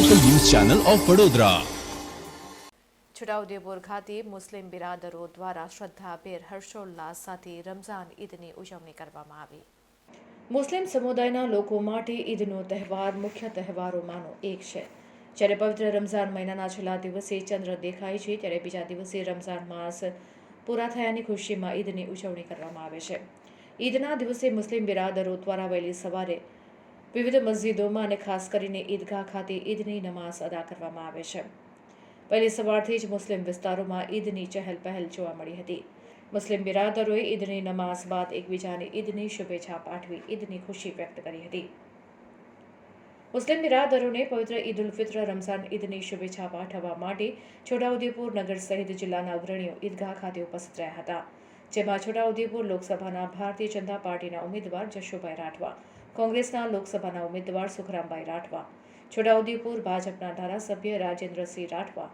Channel of Vadodara Chhota Udepur ખાતે Muslim બિરાદરો દ્વારા શ્રદ્ધાભેર હર્ષોલ્લાસ સાથે રમઝાન ઈદની ઉજવણી કરવામાં આવી. મુસ્લિમ સમુદાયના લોકો માટે ઈદનો તહેવાર મુખ્ય તહેવારોમાંનો એક છે. જ્યારે પવિત્ર રમઝાન મહિનાના છેલ્લા દિવસે ચંદ્ર દેખાય છે ત્યારે બીજા દિવસે રમઝાન માસ પૂરા થયાની ખુશીમાં ઈદની ઉજવણી કરવામાં આવે છે. ઈદના દિવસે મુસ્લિમ બિરાદરો દ્વારા વહેલી સવારે વિવિધ મસ્જિદોમાં અને ખાસ કરીને ઈદગાહ ખાતે ઈદની નમાઝ અદા કરવામાં આવે છે. પહેલી સવારથી જ મુસ્લિમ વિસ્તારોમાં ઈદની ચહેલ પહેલ જોવા મળી હતી. મુસ્લિમ બિરાદરોએ ઈદની નમાઝ બાદ એકબીજાને ઈદની શુભેચ્છા પાઠવી ઈદની ખુશી વ્યક્ત કરી હતી. મુસ્લિમ બિરાદરોને પવિત્ર ઈદ ઉલ ફિત્ર, રમઝાન ઈદની શુભેચ્છા પાઠવવા માટે છોટાઉદેપુર નગર સહિત જિલ્લાના અગ્રણીઓ ઈદગાહ ખાતે ઉપસ્થિત રહ્યા હતા, જેમાં છોટાઉદેપુર લોકસભાના ભારતીય જનતા પાર્ટીના ઉમેદવાર જશુભાઈ રાઠવા કોંગ્રેસના લોકસભાના ઉમેદવાર સુખરામભાઈ રાઠવા, છોટાઉદેપુર ભાજપના ધારાસભ્ય રાજેન્દ્રસિંહ રાઠવા,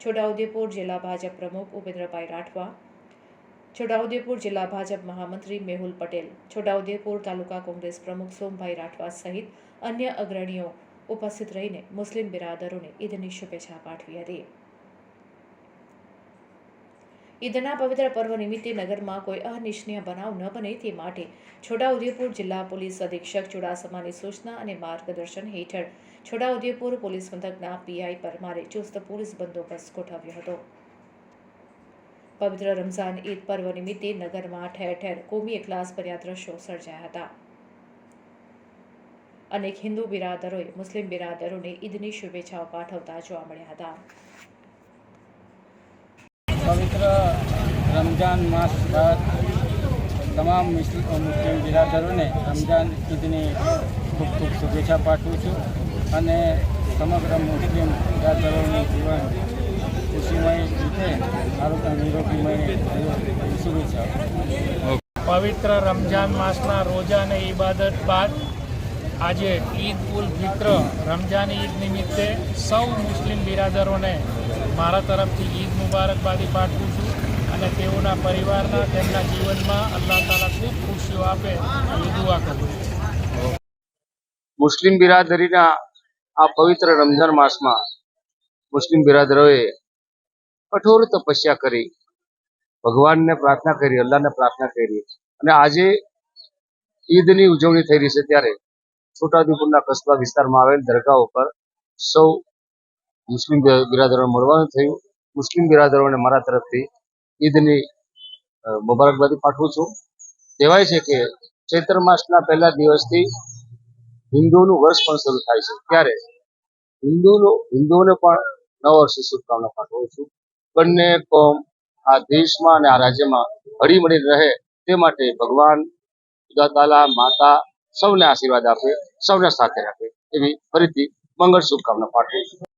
છોટાઉદેપુર જિલ્લા ભાજપ પ્રમુખ ઉપેન્દ્રભાઈ રાઠવા, છોટાઉદેપુર જિલ્લા ભાજપ મહામંત્રી મેહુલ પટેલ, છોટાઉદેપુર તાલુકા કોંગ્રેસ પ્રમુખ સોમભાઈ રાઠવા સહિત અન્ય અગ્રણીઓ ઉપસ્થિત રહીને મુસ્લિમ બિરાદરોને ઈદની શુભેચ્છા પાઠવી હતી. ઈદના પવિત્ર પર્વ નિમિત્તે નગરમાં કોઈ અનિચ્છનીય બનાવ ન બને તે માટે છોટાઉદેપુર જિલ્લા પોલીસ અધિક્ષક ચુડાસમાની સૂચના અને માર્ગદર્શન હેઠળ છોટાઉદેપુર પોલીસ મથકના પીઆઈ પરમારે ચુસ્ત પોલીસ બંદોબસ્ત ગોઠવ્યો હતો. પવિત્ર રમઝાન ઈદ પર્વ નિમિત્તે નગરમાં ઠેર ઠેર કોમી એકલાસ ભર્યા દ્રશ્યો સર્જાયા હતા. અનેક હિન્દુ બિરાદરોએ મુસ્લિમ બિરાદરોને ઈદની શુભેચ્છાઓ પાઠવતા જોવા મળ્યા હતા. પવિત્ર રમઝાન માસ બાદ તમામ મુસ્લિમ બિરાદરોને રમજાન ઈદની ખૂબ ખૂબ શુભેચ્છા પાઠવું છું અને સમગ્ર મુસ્લિમ બિરાદરોનું જીવન ખુશીમય રીતે આરોગ્ય નિરોગીમય શુભેચ્છા પવિત્ર રમજાન માસના રોજા અને ઇબાદત બાદ આજે ઈદ ઉલ ફિત્ર રમજાન ઈદ નિમિત્તે સૌ મુસ્લિમ બિરાદરોને મારા તરફથી ઈદ મુબારકબાદી પાઠવું છું અને તેઓના પરિવારના, તેમના જીવનમાં અલ્લાહ તાલા ખૂબ ખુશીઓ આપે એવી દુઆ કરું છું. મુસ્લિમ બિરાદરીના આ પવિત્ર રમઝાન માસમાં મુસ્લિમ બિરાદરોએ કઠોર તપસ્યા કરી, ભગવાનને પ્રાર્થના કરી, અલ્લાહને પ્રાર્થના કરી અને આજે ઈદની ઉજવણી થઈ રહી છે ત્યારે છોટાઉદેપુરના કસ્બા વિસ્તારમાં આવેલ દરગાહ ઉપર સૌ મુસ્લિમ બિરા- બિરાદરોને મળવાનું થયું. મુસ્લિમ બિરાદરોને મારા તરફથી ઈદની મુબારકબાદી પાઠવું છું. કહેવાય છે કે ચૈત્ર માસના પહેલા દિવસથી હિન્દુઓનું વર્ષ પણ શરૂ થાય છે. ત્યારે હિન્દુનો, હિન્દુઓને પણ નવ વર્ષની શુભકામના પાઠવું છું. બંને કોમ આ દેશમાં અને આ રાજ્યમાં હળી મળીને રહે તે માટે ભગવાન ખુદા માતા સૌને આશીર્વાદ આપે સૌને સાથે રાખે એવી ફરીથી મંગળ શુભકામના પાઠવું છું.